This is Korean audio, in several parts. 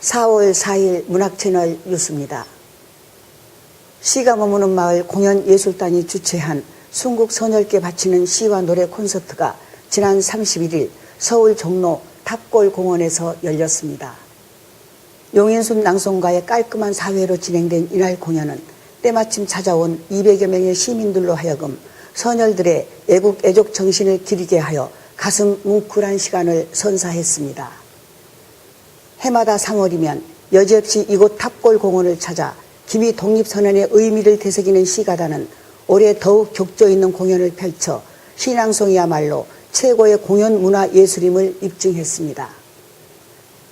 4월 4일 문학채널 뉴스입니다. 시가 머무는 마을 공연예술단이 주최한 순국 선열께 바치는 시와 노래 콘서트가 지난 31일 서울 종로 탑골 공원에서 열렸습니다. 용인순 낭송가의 깔끔한 사회로 진행된 이날 공연은 때마침 찾아온 200여 명의 시민들로 하여금 선열들의 애국 애족 정신을 기리게 하여 가슴 뭉클한 시간을 선사했습니다. 해마다 3월이면 여지없이 이곳 탑골 공원을 찾아 기미 독립선언의 의미를 되새기는 시가단은 올해 더욱 격조 있는 공연을 펼쳐 신앙송이야말로 최고의 공연 문화 예술임을 입증했습니다.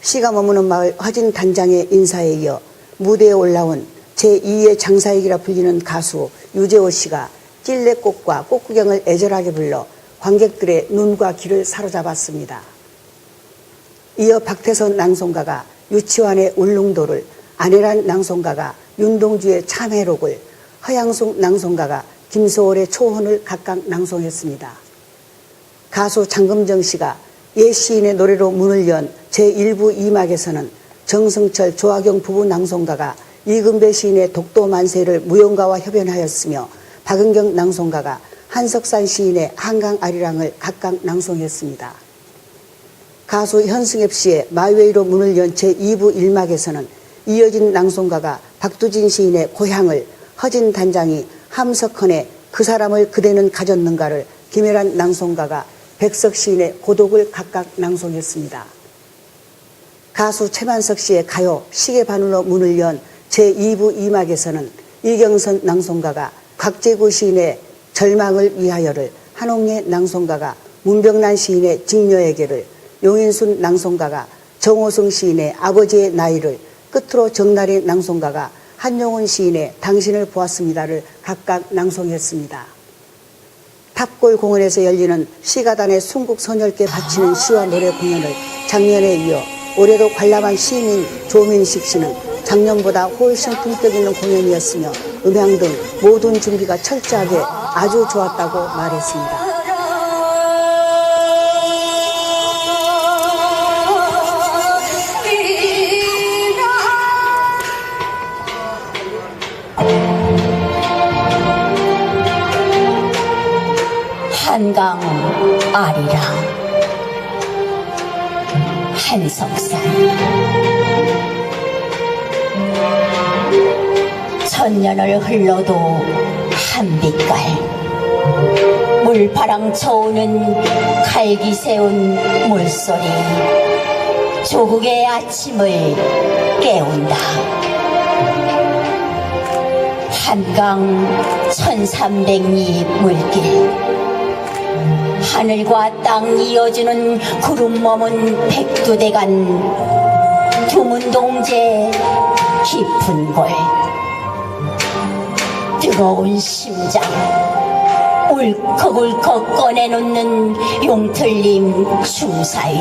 시가 머무는 마을 화진 단장의 인사에 이어 무대에 올라온 제2의 장사익이라 불리는 가수 유재호 씨가 찔레꽃과 꽃구경을 애절하게 불러 관객들의 눈과 귀를 사로잡았습니다. 이어 박태선 낭송가가 유치원의 울릉도를, 안혜란 낭송가가 윤동주의 참회록을, 허양숙 낭송가가 김소월의 초혼을 각각 낭송했습니다. 가수 장금정 씨가 옛 시인의 노래로 문을 연 제1부 2막에서는 정승철 조화경 부부 낭송가가 이금배 시인의 독도 만세를 무용가와 협연하였으며 박은경 낭송가가 한석산 시인의 한강 아리랑을 각각 낭송했습니다. 가수 현승엽 씨의 마이웨이로 문을 연 제2부 1막에서는 이어진 낭송가가 박두진 시인의 고향을 허진 단장이 함석헌의 그 사람을 그대는 가졌는가를 김혜란 낭송가가 백석 시인의 고독을 각각 낭송했습니다. 가수 최만석 씨의 가요 시계 바늘로 문을 연 제2부 2막에서는 이경선 낭송가가 곽재구 시인의 절망을 위하여를 한옥예 낭송가가 문병란 시인의 직녀에게를 용인순 낭송가가 정호승 시인의 아버지의 나이를 끝으로 정나리 낭송가가 한용운 시인의 당신을 보았습니다를 각각 낭송했습니다. 탑골 공원에서 열리는 시가단의 순국 선열께 바치는 시와 노래 공연을 작년에 이어 올해도 관람한 시민 조민식 씨는 작년보다 훨씬 품격 있는 공연이었으며 음향 등 모든 준비가 철저하게 아주 좋았다고 말했습니다. 한강 아리랑 한석산. 천년을 흘러도 한 빛깔. 물파랑 쳐오는 갈기 세운 물소리. 조국의 아침을 깨운다. 한강 천삼백리 물길 하늘과 땅 이어주는 구름 머문 백두대간 드문 동제 깊은 골 뜨거운 심장 울컥울컥 꺼내놓는 용틀림 주사위.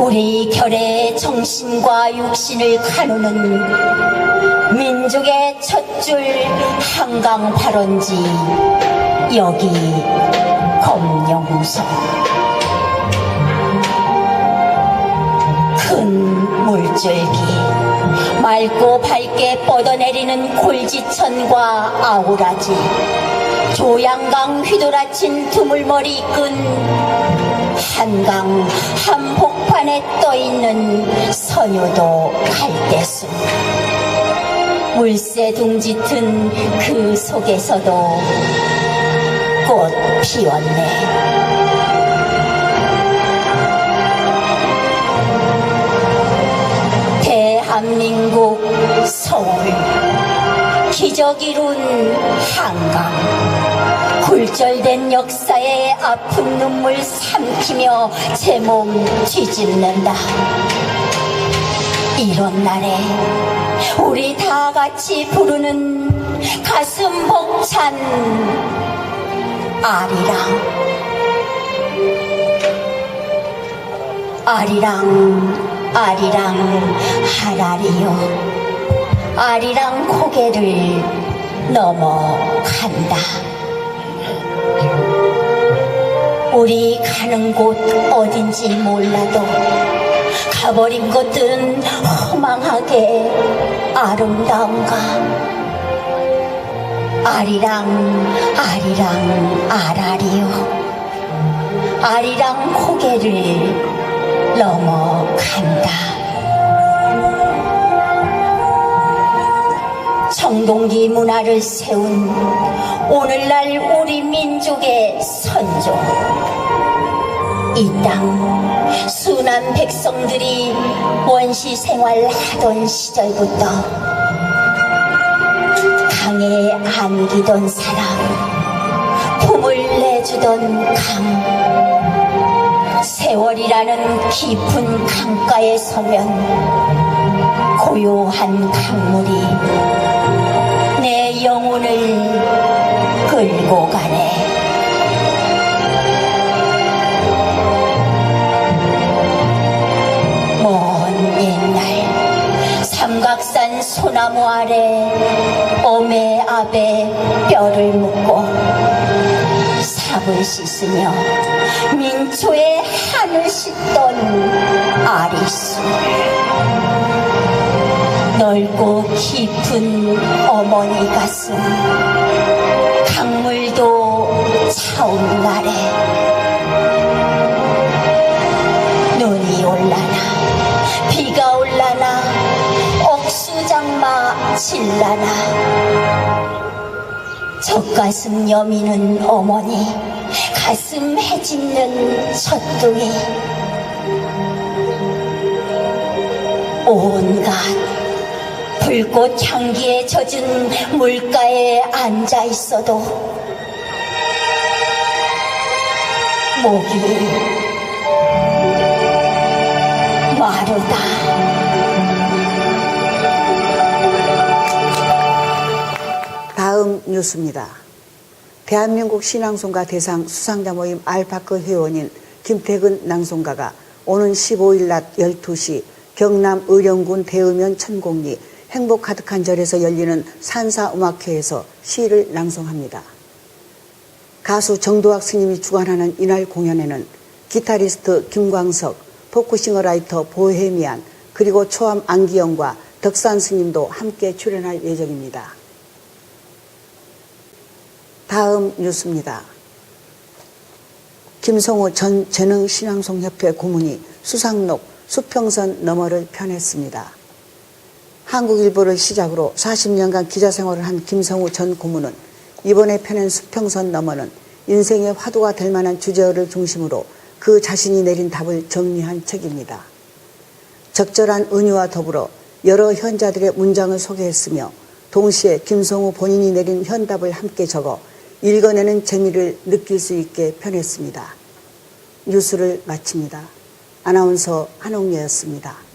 우리 결의 정신과 육신을 가누는 민족의 첫 줄 한강 발원지 여기 검령소. 큰 물줄기 맑고 밝게 뻗어내리는 골지천과 아우라지 조양강 휘돌아친 두물머리 이끈 한강 한복판에 떠있는 선효도 갈대숲. 물새 둥짓은 그 속에서도 꽃 피웠네. 대한민국 서울 기적 이룬 한강 굴절된 역사의 아픈 눈물 삼키며 제 몸 뒤집는다 이런 날에 우리 다 같이 부르는 가슴 벅찬 아리랑. 아리랑 아리랑 하라리요. 아리랑 고개를 넘어간다. 우리 가는 곳 어딘지 몰라도 가버린 것들은 허망하게 아름다운가 아리랑 아리랑 아라리요. 아리랑 고개를 넘어간다. 청동기 문화를 세운 오늘날 우리 민족의 선조. 이 땅 순한 백성들이 원시 생활하던 시절부터 강에 안기던 사람 품을 내주던 강 세월이라는 깊은 강가에 서면 고요한 강물이 내 영혼을 끌고 가네. 삽을 씻으며 민초의 한을 씻던 아리수. 넓고 깊은 어머니 가슴 강물도 차온 날에 눈이 올라나 비가 올라나 옥수장마 질라나. 젖가슴 여미는 어머니 가슴 해집는 젖둥이 온갖 불꽃 향기에 젖은 물가에 앉아 있어도 목이 마르다. 다음 뉴스입니다. 대한민국 신앙송가 대상 수상자 모임 알파크 회원인 김태근 낭송가가 오는 15일 낮 12시 경남 의령군 대의면 천공리 행복 가득한 절에서 열리는 산사음악회에서 시를 낭송합니다. 가수 정도학 스님이 주관하는 이날 공연에는 기타리스트 김광석, 포크싱어라이터 보헤미안, 그리고 초암 안기영과 덕산 스님도 함께 출연할 예정입니다. 다음 뉴스입니다. 김성호 전 재능신앙송협회 고문이 수상록 수평선 너머를 편했습니다. 한국일보를 시작으로 40년간 기자 생활을 한 김성우 전 고문은 이번에 펴낸 수평선 너머는 인생의 화두가 될 만한 주제어를 중심으로 그 자신이 내린 답을 정리한 책입니다. 적절한 은유와 더불어 여러 현자들의 문장을 소개했으며 동시에 김성우 본인이 내린 현답을 함께 적어 읽어내는 재미를 느낄 수 있게 편했습니다. 뉴스를 마칩니다. 아나운서 한옥녀였습니다.